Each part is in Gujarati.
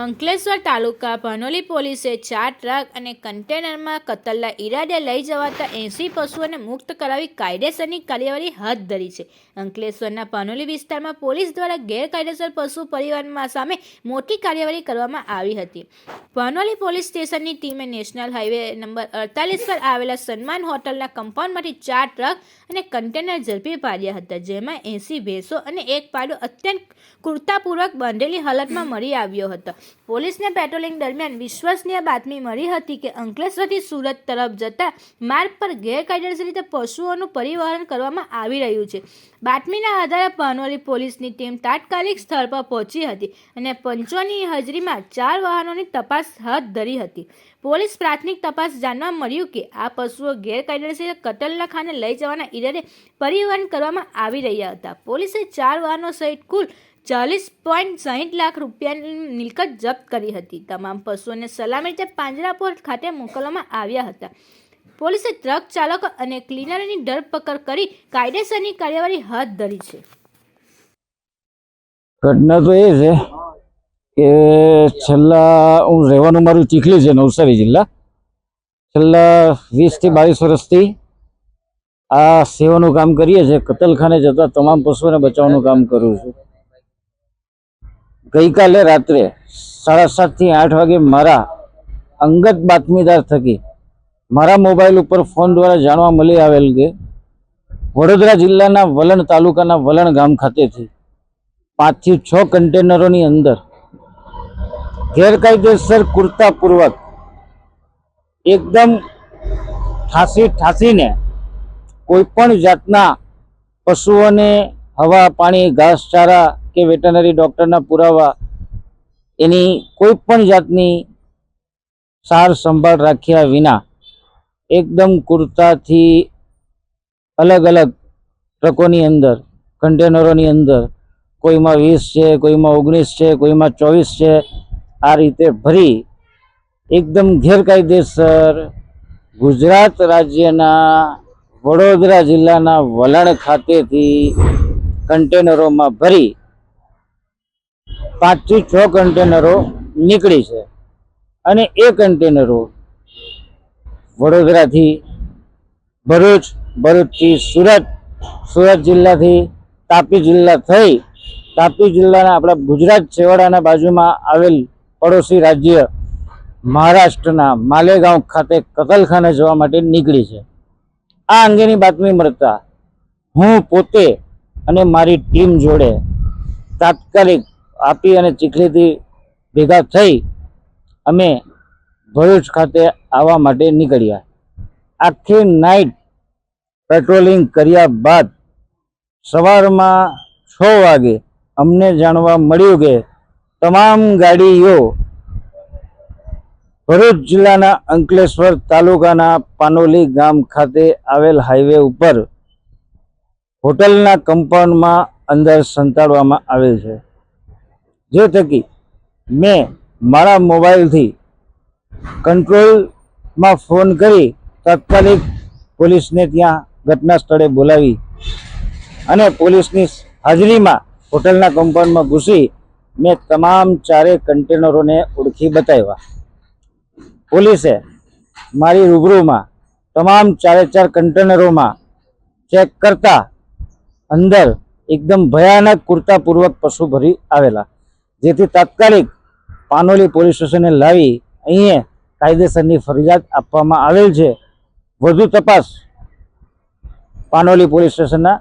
અંકલેશ્વર તાલુકા ભનોલી પોલીસે ચાર ટ્રક અને કન્ટેનરમાં કતલના ઈરાદે લઈ જવાતા એંસી પશુઓને મુક્ત કરાવી કાયદેસરની કાર્યવાહી હાથ ધરી છે. અંકલેશ્વરના પાનોલી વિસ્તારમાં પોલીસ દ્વારા ગેરકાયદેસર પશુ પરિવહનમાં સામે મોટી કાર્યવાહી કરવામાં આવી હતી. પાનોલી પોલીસ સ્ટેશનની ટીમે નેશનલ હાઈવે નંબર અડતાલીસ પર આવેલા સન્માન હોટલના કમ્પાઉન્ડમાંથી ચાર ટ્રક અને કન્ટેનર ઝડપી પાડ્યા હતા, જેમાં એંસી ભેંસો અને એક પાડો અત્યંત કૃતાપૂર્વક બાંધેલી હાલતમાં મળી આવ્યો હતો. પોલીસને પેટ્રોલિંગ દરમિયાન વિશ્વસનીય બાતમી મળી હતી કે અંકલેશ્વરથી સુરત તરફ જતા માર્ગ પર ગેરકાયદેસર રીતે પશુઓનું પરિવહન કરવામાં આવી રહ્યું છે. બાતમીના આધારે પાનોલી પોલીસની ટીમ તાત્કાલિક સ્થળ પર પહોંચી હતી અને પંચોની હાજરીમાં ચાર વાહનોની તપાસ હાથ ધરી હતી. પોલીસ પ્રાથમિક તપાસ જાણવા મળ્યું કે આ પશુઓ ગેરકાયદેસર કતલના લઈ જવાના ઈરાદે પરિવહન કરવામાં આવી રહ્યા હતા. પોલીસે ચાર વાહનો સહિત કુલ ચાલીસ પોઈન્ટ સાહીઠ લાખ રૂપિયાની મિલકત જપ્ત કરી હતી. તમામ પશુઓને સલામતી પાંજરાપોર ખાતે મોકલવામાં આવ્યા હતા. પોલીસે ટ્રક ચાલકો અને ક્લીનરની ધરપકડ કરી કાયદેસરની કાર્યવાહી હાથ ધરી છે. ઘટના તો એ છે કે છેલ્લા હું રહેવાનું મારું ચીખલી છે નવસારી જિલ્લા. છેલ્લા વીસથી બાવીસ વર્ષથી આ સેવાનું કામ કરીએ છીએ. કતલખાને જતા તમામ પશુઓને બચાવવાનું કામ કરું છું. ગઈકાલે રાત્રે સાડા સાતથી આઠ વાગે મારા અંગત બાતમીદાર થકી મારા મોબાઈલ ઉપર ફોન દ્વારા જાણવા મળી આવેલ કે વડોદરા જિલ્લાના વલણ તાલુકાના વલણ ગામ ખાતેથી પાંચથી છ કન્ટેનરોની અંદર ગેરકાયદેસર કુર્તાપૂર્વક એકદમ ઠાસી ઠાસીને કોઈ પણ જાતના પશુઓને હવા, પાણી, ઘાસચારા કે વેટરનરી ડૉક્ટરના પુરાવા એની કોઈ પણ જાતની સાર સંભાળ રાખ્યા વિના એકદમ કુર્તાથી અલગ અલગ ટ્રકોની અંદર, કન્ટેનરોની અંદર, કોઈમાં વીસ છે, કોઈમાં ઓગણીસ છે, કોઈમાં ચોવીસ છે, આ રીતે ભરી એકદમ ગેરકાયદેસર ગુજરાત રાજ્યના વડોદરા જિલ્લાના વલણ ખાતેથી કન્ટેનરોમાં ભરી પાંચથી છ કન્ટેનરો નીકળી છે. અને એ કન્ટેનરો વડોદરાથી ભરૂચ, ભરૂચથી સુરત સુરત જિલ્લાથી તાપી જિલ્લા થઈ તાપી જિલ્લાના આપણા ગુજરાત છેવાડાના બાજુમાં આવેલ પડોશી રાજ્ય મહારાષ્ટ્રના માલેગાંવ ખાતે કતલખાને જવા માટે નીકળી છે. આ અંગેની બાતમી મળતા હું પોતે અને મારી ટીમ જોડે તાત્કાલિક આપી અને ચીખલીથી ભેગા થઈ અમે ભરૂચ ખાતે આવવા માટે નીકળ્યા. આખી નાઇટ પેટ્રોલિંગ કર્યા બાદ સવારમાં છ વાગે અમને જાણવા મળ્યું કે તમામ ગાડીઓ ભરૂચ જિલ્લાના અંકલેશ્વર તાલુકાના પાનોલી ગામ ખાતે આવેલ હાઈવે ઉપર હોટલના કમ્પાઉન્ડમાં અંદર સંતાડવામાં આવેલ છે. જે થકી મેં મારા મોબાઈલથી કંટ્રોલમાં ફોન કરી તાત્કાલિક પોલીસને ત્યાં ઘટના સ્થળે બોલાવી અને પોલીસની હાજરીમાં હોટલના કમ્પાઉન્ડમાં ઘૂસી મેં તમામ ચારે કન્ટેનરોને ઓળખી બતાવ્યા. પોલીસે મારી રૂબરૂમાં તમામ ચારે ચાર કન્ટેનરોમાં ચેક કરતા અંદર એકદમ ભયાનક કુર્તાપૂર્વક પશુ ભરી આવેલા. જેથી તાત્કાલિક પાનોલી પોલીસ સ્ટેશને લાવી અહીંયા કાયદેસરની ફરિયાદ આપવામાં આવેલ છે. વધુ તપાસ પાનોલી પોલીસ સ્ટેશનના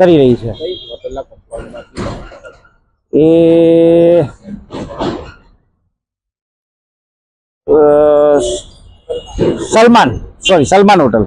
કરી રહી છે. એ સલમાન, સોરી, સલમાન હોટલ.